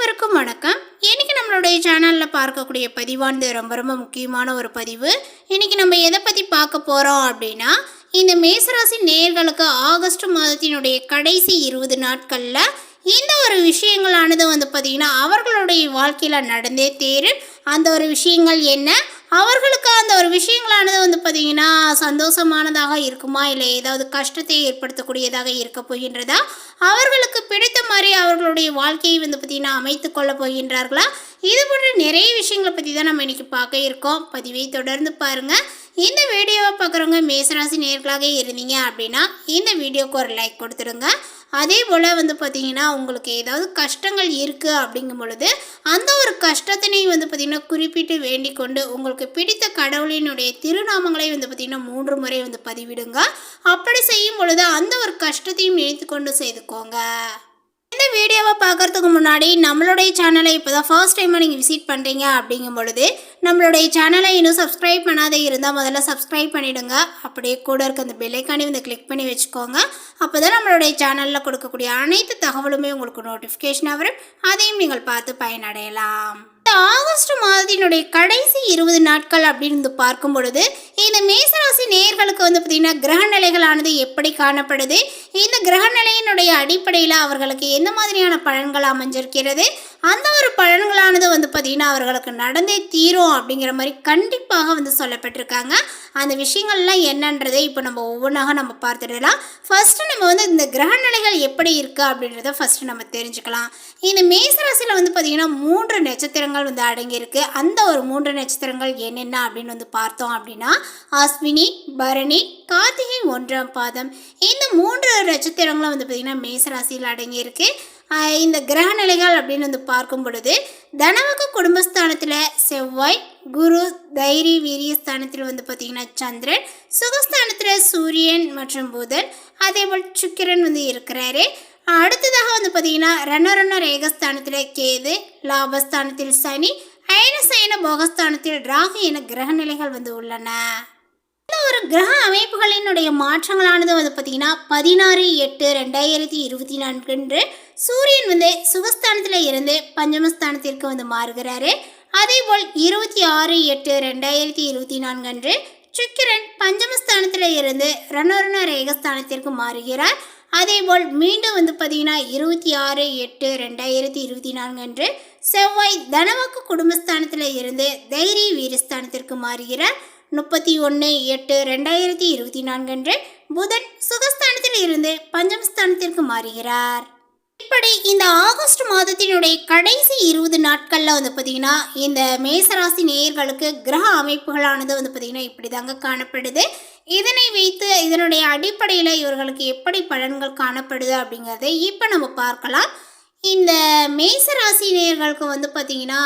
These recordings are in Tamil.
அனைவருக்கும் வணக்கம். இன்னைக்கு நம்மளுடைய சேனலில் பார்க்கக்கூடிய பதிவானது ரொம்ப ரொம்ப முக்கியமான ஒரு பதிவு. இன்னைக்கு நம்ம எதை பற்றி பார்க்க போகிறோம் அப்படின்னா இந்த மேசராசி நேர்களுக்கு ஆகஸ்ட் மாதத்தினுடைய கடைசி இருபது நாட்களில் இந்த ஒரு விஷயங்களானது வந்து பார்த்திங்கன்னா அவர்களுடைய வாழ்க்கையில் நடந்தே தேரும். அந்த ஒரு விஷயங்கள் என்ன? அவர்களுக்கு அந்த ஒரு விஷயங்களானது வந்து பார்த்திங்கன்னா சந்தோஷமானதாக இருக்குமா? இல்லை ஏதாவது கஷ்டத்தை ஏற்படுத்தக்கூடியதாக இருக்க போகின்றதா? அவர்களுக்கு பிடித்த மாதிரி அவர்களுடைய வாழ்க்கையை வந்து பார்த்திங்கன்னா அமைத்து கொள்ள போகின்றார்களா? இது போன்ற நிறைய விஷயங்களை பற்றி தான் நம்ம இன்றைக்கி பார்க்க இருக்கோம். பதிவை தொடர்ந்து பாருங்கள் இந்த வீடியோவை பார்க்குறவங்க மேசராசி நேர்களாக இருந்தீங்க அப்படின்னா இந்த வீடியோக்கு ஒரு லைக் கொடுத்துடுங்க. அதே போல் வந்து பார்த்தீங்கன்னா உங்களுக்கு ஏதாவது கஷ்டங்கள் இருக்குது அப்படிங்கும் பொழுது அந்த ஒரு கஷ்டத்தினை வந்து பார்த்திங்கன்னா குறிப்பிட்டு வேண்டிக் கொண்டு உங்களுக்கு பிடித்த கடவுளினுடைய திருநாமங்களை வந்து பார்த்திங்கன்னா மூன்று முறை வந்து பதிவிடுங்க. அப்படி செய்யும் பொழுது அந்த ஒரு கஷ்டத்தையும் நினைத்து கொண்டு செய்துக்கோங்க. வீடியோவை பார்க்கறதுக்கு முன்னாடி நம்மளுடைய சேனலை இப்போ தான் ஃபர்ஸ்ட் டைமாக நீங்கள் விசிட் பண்ணுறீங்க அப்படிங்கும் பொழுது நம்மளுடைய சேனலை இன்னும் சப்ஸ்கிரைப் பண்ணாத இருந்தால் முதல்ல சப்ஸ்கிரைப் பண்ணிவிடுங்க அப்படியே கூட இருக்க அந்த பெல்லைக்கானி வந்து கிளிக் பண்ணி வச்சுக்கோங்க. அப்போ தான் நம்மளுடைய சேனலில் கொடுக்கக்கூடிய அனைத்து தகவலுமே உங்களுக்கு நோட்டிஃபிகேஷனாக வரும். அதையும் நீங்கள் பார்த்து பயனடையலாம். ஆகஸ்ட் மாதத்தினுடைய கடைசி இருபது நாட்கள் அப்படின்னு பார்க்கும் பொழுது இந்த மேசராசி நேயர்களுக்கு வந்து பார்த்திங்கன்னா கிரக நிலைகளானது எப்படி காணப்படுது? இந்த கிரக நிலையினுடைய அடிப்படையில் அவர்களுக்கு எந்த மாதிரியான பலன்கள் அமைஞ்சிருக்கிறது? அந்த ஒரு பலன்களானது வந்து பார்த்திங்கன்னா அவர்களுக்கு நடந்தே தீரும் அப்படிங்கிற மாதிரி கண்டிப்பாக வந்து சொல்லப்பட்டிருக்காங்க. அந்த விஷயங்கள்லாம் என்னன்றதை இப்போ நம்ம ஒவ்வொன்றாக நம்ம பார்த்துடலாம். ஃபஸ்ட்டு நம்ம வந்து இந்த கிரக நிலைகள் எப்படி இருக்குது அப்படின்றத ஃபஸ்ட்டு நம்ம தெரிஞ்சுக்கலாம். இந்த மேசராசியில் வந்து பார்த்திங்கன்னா மூன்று நட்சத்திரங்கள் வந்து அடங்கியிருக்கு. அந்த ஒரு மூன்று நட்சத்திரங்கள் என்னென்ன அப்படின்னு வந்து பார்த்தோம் அப்படின்னா அஸ்வினி பரணி கார்த்திகை ஒன்றாம் பாதம். இந்த மூன்று நட்சத்திரங்களும் வந்து பார்த்திங்கன்னா மேசராசியில் அடங்கியிருக்கு. இந்த கிரக நிலைகள் அப்படின்னு வந்து பார்க்கும் பொழுது தனவக குடும்பஸ்தானத்தில் செவ்வாய் குரு தைரி வீரிய ஸ்தானத்தில் வந்து பார்த்திங்கன்னா சந்திரன் சுகஸ்தானத்தில் சூரியன் மற்றும் புதன் அதேபோல் சுக்கிரன் வந்து இருக்கிறாரு. அடுத்ததாக வந்து பார்த்தீங்கன்னா ரணரண ரேகஸ்தானத்தில் கேது லாபஸ்தானத்தில் சனி ஐனசயன போகஸ்தானத்தில் ராகு என கிரக நிலைகள் வந்து உள்ளன. இந்த ஒரு கிரக அமைப்புகளினுடைய மாற்றங்களானது வந்து பார்த்தீங்கன்னா பதினாறு எட்டு ரெண்டாயிரத்தி இருபத்தி நான்கு சூரியன் வந்து சுகஸ்தானத்தில் இருந்து பஞ்சமஸ்தானத்திற்கு வந்து மாறுகிறாரு. அதேபோல் இருபத்தி ஆறு எட்டு ரெண்டாயிரத்தி இருபத்தி நான்கு அன்று சுக்கிரன் பஞ்சமஸ்தானத்தில் இருந்து ரணருண ரேகஸ்தானத்திற்கு மாறுகிறார். அதேபோல் மீண்டும் வந்து பார்த்தீங்கன்னா இருபத்தி ஆறு எட்டு ரெண்டாயிரத்தி இருபத்தி நான்கு அன்று செவ்வாய் தனவாக்கு குடும்பஸ்தானத்தில் இருந்து தைரிய வீரஸ்தானத்திற்கு மாறுகிறார் முப்பத்தி ஒன்று எட்டு ரெண்டாயிரத்தி இருபத்தி நான்கு அன்று புதன் சுகஸ்தானத்தில் இருந்து பஞ்சமஸ்தானத்திற்கு மாறுகிறார். இப்படி இந்த ஆகஸ்ட் மாதத்தினுடைய கடைசி இருபது நாட்களில் வந்து பார்த்திங்கன்னா இந்த மேசராசி நேயர்களுக்கு கிரக அமைப்புகளானது வந்து பார்த்திங்கன்னா இப்படி தாங்க காணப்படுது. இதனை வைத்து இதனுடைய அடிப்படையில் இவர்களுக்கு எப்படி பலன்கள் காணப்படுது அப்படிங்கிறத இப்போ நம்ம பார்க்கலாம். இந்த மேசராசி நேயர்களுக்கு வந்து பார்த்திங்கன்னா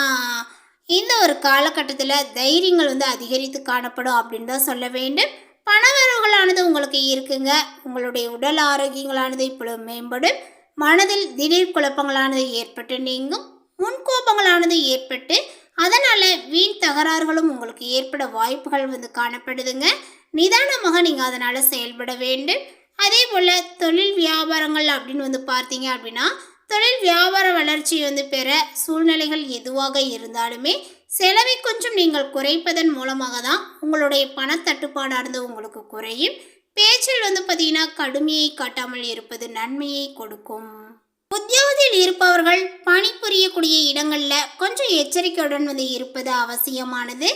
இந்த ஒரு காலகட்டத்தில் தைரியங்கள் வந்து அதிகரித்து காணப்படும் அப்படின்னு தான் சொல்ல வேண்டும். பணவரவுகளானது உங்களுக்கு இருக்குங்க. உங்களுடைய உடல் ஆரோக்கியங்களானது இப்பொழுது மேம்படும். மனதில் திடீர் குழப்பங்களானது ஏற்பட்டு நீங்கும் முன்கோபங்களானது ஏற்பட்டு அதனால் வீண் தகராறுகளும் உங்களுக்கு ஏற்பட வாய்ப்புகள் வந்து காணப்படுதுங்க. நிதானமாக நீங்கள் அதனால் செயல்பட வேண்டும். அதே போல் தொழில் வியாபாரங்கள் அப்படின்னு வந்து பார்த்தீங்க அப்படின்னா தொழில் வியாபார வளர்ச்சி வந்து பெற சூழ்நிலைகள் எதுவாக இருந்தாலுமே செலவை கொஞ்சம் நீங்கள் குறைப்பதன் மூலமாக தான் உங்களுடைய பணத்தட்டுப்பாடானது உங்களுக்கு குறையும். பேச்சில் வந்து பார்த்தீங்கன்னா கடுமையை காட்டாமல் இருப்பது நன்மையை கொடுக்கும். உத்தியோகத்தில் இருப்பவர்கள் பணிபுரியக்கூடிய இடங்களில் கொஞ்சம் எச்சரிக்கையுடன் வந்து இருப்பது அவசியமானது.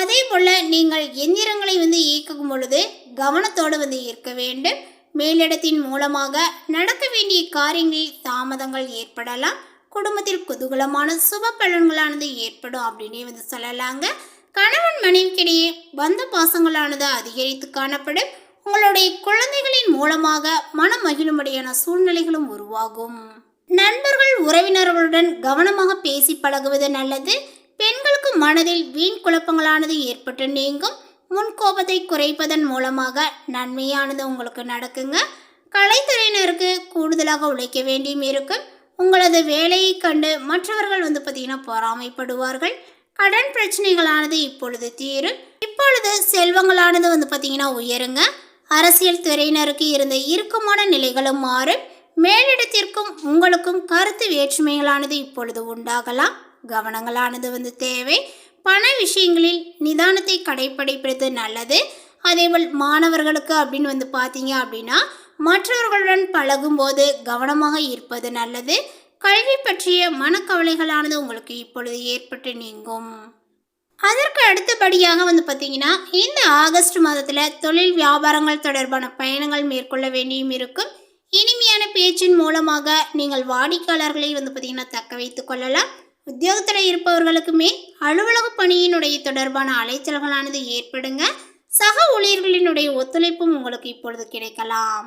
அதே போல் நீங்கள் எந்திரங்களை வந்து இயக்கும் பொழுது கவனத்தோடு வந்து இருக்க வேண்டும். மேலிடத்தின் மூலமாக நடக்க வேண்டிய காரியங்களில் தாமதங்கள் ஏற்படலாம். குடும்பத்தில் குதூகலமான சுப பலன்களானது ஏற்படும் அப்படின்னே வந்து சொல்லலாங்க. கணவன் மனைவிக்கிடையே பந்த பாசங்களானது அதிகரித்து காணப்படும். உங்களுடைய குழந்தைகளின் மூலமாக மனம் மகிழும்படியான சூழ்நிலைகளும் உருவாகும். நண்பர்கள் உறவினர்களுடன் கவனமாக பேசி பழகுவது நல்லது. பெண்களுக்கு மனதில் வீண் குழப்பங்களானது ஏற்பட்டு நீங்கும். முன்கோபத்தை குறைப்பதன் மூலமாக நன்மையானது உங்களுக்கு நடக்குங்க. கலைத்துறையினருக்கு கூடுதலாக உழைக்க வேண்டியும் இருக்கும். உங்களது வேலையை கண்டு மற்றவர்கள் வந்து பார்த்தீங்கன்னா பொறாமைப்படுவார்கள். கடன் பிரச்சனைகளானது இப்பொழுது தீரும். இப்பொழுது செல்வங்களானது வந்து பார்த்தீங்கன்னா உயருங்க. அரசியல் துறையினருக்கு இருந்த இறுக்கமான நிலைகளும் மாறும். மேலிடத்திற்கும் உங்களுக்கும் கருத்து வேற்றுமைகளானது இப்பொழுது உண்டாகலாம். கவனங்களானது வந்து தேவை. பண விஷயங்களில் நிதானத்தை கடைப்பிடிப்பது நல்லது. அதேபோல் மாணவர்களுக்கு அப்படின்னு வந்து பார்த்தீங்க அப்படின்னா மற்றவர்களுடன் பழகும்போது கவனமாக இருப்பது நல்லது. கல்வி பற்றிய மனக்கவலைகளானது உங்களுக்கு இப்பொழுது ஏற்பட்டு நீங்கும். அதற்கு அடுத்தபடியாக வந்து பார்த்தீங்கன்னா இந்த ஆகஸ்ட் மாதத்தில் தொழில் வியாபாரங்கள் தொடர்பான பயணங்கள் மேற்கொள்ள வேண்டியும் இருக்கும். இனிமையான பேச்சின் மூலமாக நீங்கள் வாடிக்கையாளர்களை வந்து பார்த்தீங்கன்னா தக்க வைத்து கொள்ளலாம். உத்தியோகத்தில் இருப்பவர்களுக்குமே அலுவலக பணியினுடைய தொடர்பான அலைச்சல்களானது ஏற்படுங்க. சக ஊழியர்களினுடைய ஒத்துழைப்பும் உங்களுக்கு இப்பொழுது கிடைக்கலாம்.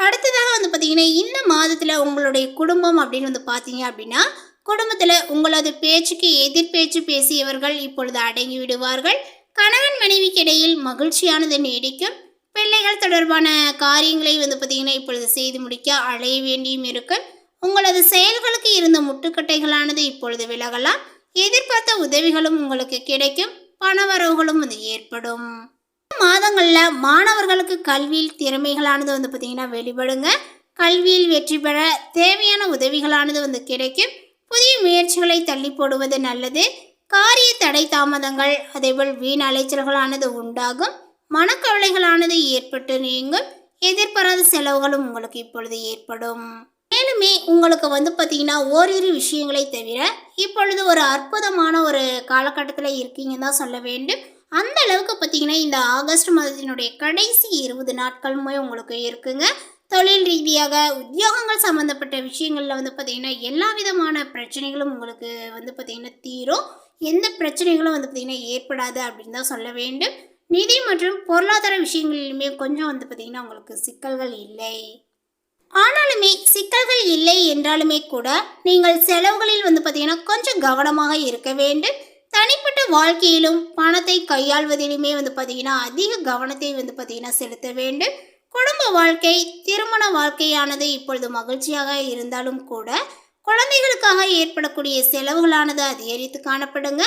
அடுத்ததாக வந்து பார்த்தீங்கன்னா இந்த மாதத்தில் உங்களுடைய குடும்பம் அப்படின்னு வந்து பார்த்தீங்க அப்படின்னா குடும்பத்தில் உங்களது பேச்சுக்கு எதிர்பேச்சு பேசியவர்கள் இப்பொழுது அடங்கி விடுவார்கள். கணவன் மனைவிக்கு இடையில் மகிழ்ச்சியானது நீடிக்கும். பிள்ளைகள் தொடர்பான காரியங்களை வந்து பார்த்திங்கன்னா இப்பொழுது செய்து முடிக்க அலைய வேண்டியும் இருக்கும். உங்களது செயல்களுக்கு இருந்த முட்டுக்கட்டைகளானது இப்பொழுது விலகலாம். எதிர்பார்த்த உதவிகளும் உங்களுக்கு கிடைக்கும். பணவரவுகளும் வந்து ஏற்படும். மாதங்களில் மாணவர்களுக்கு கல்வியில் திறமைகளானது வந்து பார்த்திங்கன்னா வெளிப்படுங்க. கல்வியில் வெற்றி பெற தேவையான உதவிகளானது வந்து கிடைக்கும். புதிய முயற்சிகளை தள்ளி போடுவது நல்லது. காரிய தடை தாமதங்கள் அதேபோல் வீண் அலைச்சல்களானது உண்டாகும். மனக்கவலைகளானது ஏற்பட்டு நீங்கும். எதிர்பாராத செலவுகளும் உங்களுக்கு இப்பொழுது ஏற்படும். மேலுமே உங்களுக்கு வந்து பார்த்தீங்கன்னா ஓரிரு விஷயங்களை தவிர இப்பொழுது ஒரு அற்புதமான ஒரு காலகட்டத்தில் இருக்கீங்கன்னு தான் சொல்ல வேண்டும். அந்த அளவுக்கு பார்த்தீங்கன்னா இந்த ஆகஸ்ட் மாதத்தினுடைய கடைசி இருபது நாட்களுமே உங்களுக்கு இருக்குங்க. தொழில் ரீதியாக உத்தியோகங்கள் சம்மந்தப்பட்ட விஷயங்களில் வந்து பார்த்திங்கன்னா எல்லா விதமான பிரச்சனைகளும் உங்களுக்கு வந்து பார்த்தீங்கன்னா தீரும். எந்த பிரச்சனைகளும் வந்து பார்த்தீங்கன்னா ஏற்படாது அப்படின்னு தான் சொல்ல வேண்டும். நிதி மற்றும் பொருளாதார விஷயங்களிலுமே கொஞ்சம் வந்து பார்த்தீங்கன்னா உங்களுக்கு சிக்கல்கள் இல்லை. ஆனாலுமே சிக்கல்கள் இல்லை என்றாலுமே கூட நீங்கள் செலவுகளில் வந்து பார்த்தீங்கன்னா கொஞ்சம் கவனமாக இருக்க வேண்டும். தனிப்பட்ட வாழ்க்கையிலும் பணத்தை கையாள்வதிலுமே வந்து பார்த்திங்கன்னா அதிக கவனத்தை வந்து பார்த்தீங்கன்னா செலுத்த வேண்டும். குடும்ப வாழ்க்கை திருமண வாழ்க்கையானது இப்பொழுது மகிழ்ச்சியாக இருந்தாலும் கூட குழந்தைகளுக்காக ஏற்படக்கூடிய செலவுகளானது அதிகரித்து காணப்படுங்க.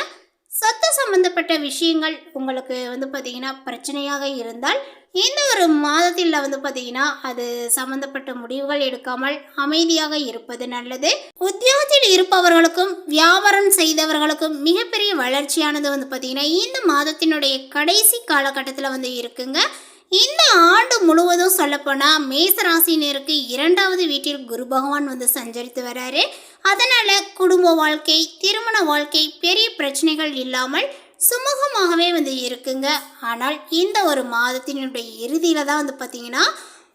சொத்து சம்பந்தப்பட்ட விஷயங்கள் உங்களுக்கு வந்து பார்த்தீங்கன்னா பிரச்சனையாக இருந்தால் இந்த ஒரு மாதத்தில் வந்து பார்த்தீங்கன்னா அது சம்பந்தப்பட்ட முடிவுகள் எடுக்காமல் அமைதியாக இருப்பது நல்லது. உத்தியோகத்தில் இருப்பவர்களுக்கும் வியாபாரம் செய்தவர்களுக்கும் மிகப்பெரிய வளர்ச்சியானது வந்து பார்த்தீங்கன்னா இந்த மாதத்தினுடைய கடைசி காலகட்டத்தில் வந்து இருக்குங்க. இந்த ஆண்டு முழுவதும் சொல்லப்போனால் மேசராசினருக்கு இரண்டாவது வீட்டில் குரு பகவான் வந்து சஞ்சரித்து வராரு. அதனால் குடும்ப வாழ்க்கை திருமண வாழ்க்கை பெரிய பிரச்சனைகள் இல்லாமல் சுமூகமாகவே வந்து இருக்குங்க. ஆனால் இந்த ஒரு மாதத்தினுடைய இறுதியில் தான் வந்து பார்த்திங்கன்னா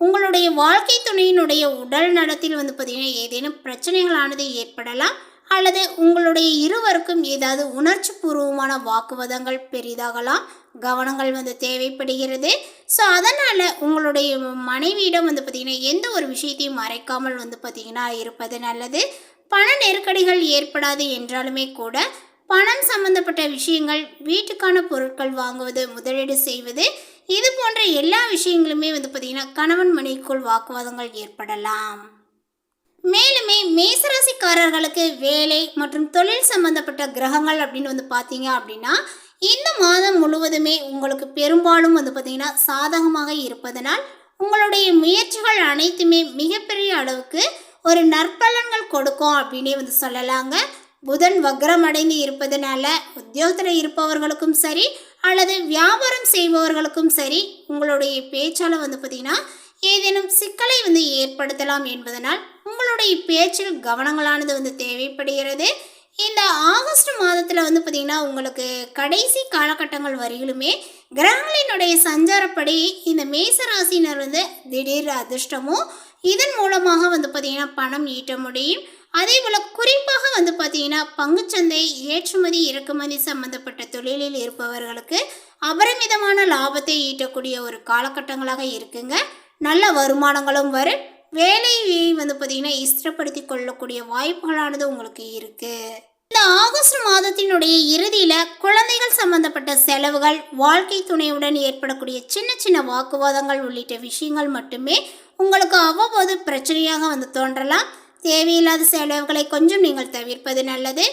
உங்களுடைய வாழ்க்கை துணையினுடைய உடல் நலத்தில் வந்து பார்த்திங்கன்னா ஏதேனும் பிரச்சனைகளானது ஏற்படலாம். அல்லது உங்களுடைய இருவருக்கும் ஏதாவது உணர்ச்சி பூர்வமான வாக்குவாதங்கள் பெரிதாகலாம் கவனங்கள் வந்து தேவைப்படுகிறது. ஸோ அதனால் உங்களுடைய மனைவியிடம் வந்து பார்த்திங்கன்னா எந்த ஒரு விஷயத்தையும் மறைக்காமல் வந்து பார்த்திங்கன்னா இருப்பது நல்லது. பண நெருக்கடிகள் ஏற்படாது என்றாலுமே கூட பணம் சம்பந்தப்பட்ட விஷயங்கள் வீட்டுக்கான பொருட்கள் வாங்குவது முதலீடு செய்வது இது போன்ற எல்லா விஷயங்களுமே வந்து பார்த்திங்கன்னா கணவன் மனைவிக்குள் வாக்குவாதங்கள் ஏற்படலாம். மேலுமே மேசராசிக்காரர்களுக்கு வேலை மற்றும் தொழில் சம்பந்தப்பட்ட கிரகங்கள் அப்படின்னு வந்து பார்த்தீங்க அப்படின்னா இந்த மாதம் முழுவதுமே உங்களுக்கு பெரும்பாலும் வந்து பார்த்தீங்கன்னா சாதகமாக இருப்பதனால் உங்களுடைய முயற்சிகள் அனைத்துமே மிகப்பெரிய அளவுக்கு ஒரு நற்பலன்கள் கொடுக்கும் அப்படின்னே வந்து சொல்லலாங்க. புதன் வக்ரம் அடைந்து இருப்பதனால உத்தியோகத்தில் இருப்பவர்களுக்கும் சரி அல்லது வியாபாரம் செய்பவர்களுக்கும் சரி உங்களுடைய பேச்சால் வந்து பார்த்திங்கன்னா ஏதேனும் சிக்கலை வந்து ஏற்படுத்தலாம் என்பதனால் உங்களுடைய பேச்சில் கவனங்களானது வந்து தேவைப்படுகிறது. இந்த ஆகஸ்ட் மாதத்தில் வந்து பார்த்திங்கன்னா உங்களுக்கு கடைசி காலகட்டங்கள் வரையிலுமே கிரகங்களினுடைய சஞ்சாரப்படி இந்த மேசராசினர் வந்து திடீர் அதிர்ஷ்டமும் இதன் மூலமாக வந்து பார்த்திங்கன்னா பணம் ஈட்ட முடியும். அதே போல் குறிப்பாக வந்து பார்த்திங்கன்னா பங்குச்சந்தை ஏற்றுமதி இறக்குமதி சம்பந்தப்பட்ட தொழிலில் இருப்பவர்களுக்கு அபரிமிதமான லாபத்தை ஈட்டக்கூடிய ஒரு காலகட்டங்களாக இருக்குங்க. நல்ல வருமானங்களும் வரும். வேலையை வந்து பார்த்தீங்கன்னா இஷ்டப்படுத்தி கொள்ளக்கூடிய வாய்ப்புகளானது உங்களுக்கு இருக்குது இந்த ஆகஸ்ட் மாதத்தினுடைய இறுதியில் குழந்தைகள் சம்பந்தப்பட்ட செலவுகள் வாழ்க்கை துணையுடன் ஏற்படக்கூடிய சின்ன சின்ன வாக்குவாதங்கள் உள்ளிட்ட விஷயங்கள் மட்டுமே உங்களுக்கு அவ்வப்போது பிரச்சனையாக வந்து தோன்றலாம். தேவையில்லாத செலவுகளை கொஞ்சம் நீங்கள் தவிர்ப்பது நல்லது.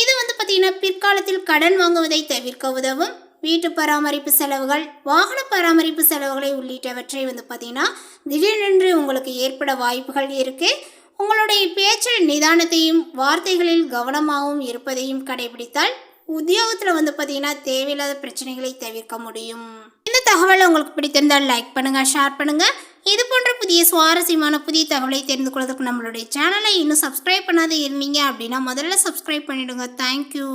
இது வந்து பார்த்தீங்கன்னா பிற்காலத்தில் கடன் வாங்குவதை தவிர்க்க உதவும். வீட்டு பராமரிப்பு செலவுகள் வாகன பராமரிப்பு செலவுகளை உள்ளிட்டவற்றை வந்து பார்த்தீங்கன்னா திடீரென்று உங்களுக்கு ஏற்பட வாய்ப்புகள் இருக்குது உங்களுடைய பேச்சில் நிதானத்தையும் வார்த்தைகளில் கவனமாகவும் இருப்பதையும் கடைபிடித்தால் உத்தியோகத்தில் வந்து பார்த்தீங்கன்னா தேவையில்லாத பிரச்சனைகளை தவிர்க்க முடியும். இந்த தகவல் உங்களுக்கு பிடித்திருந்தால் லைக் பண்ணுங்கள் ஷேர் பண்ணுங்கள் இது போன்ற புதிய சுவாரஸ்யமான புதிய தகவலை தெரிந்து கொள்வதற்கு நம்மளுடைய சேனலை இன்னும் சப்ஸ்கிரைப் பண்ணாத இருந்தீங்க அப்படின்னா முதல்ல சப்ஸ்கிரைப் பண்ணிவிடுங்க தேங்க்யூ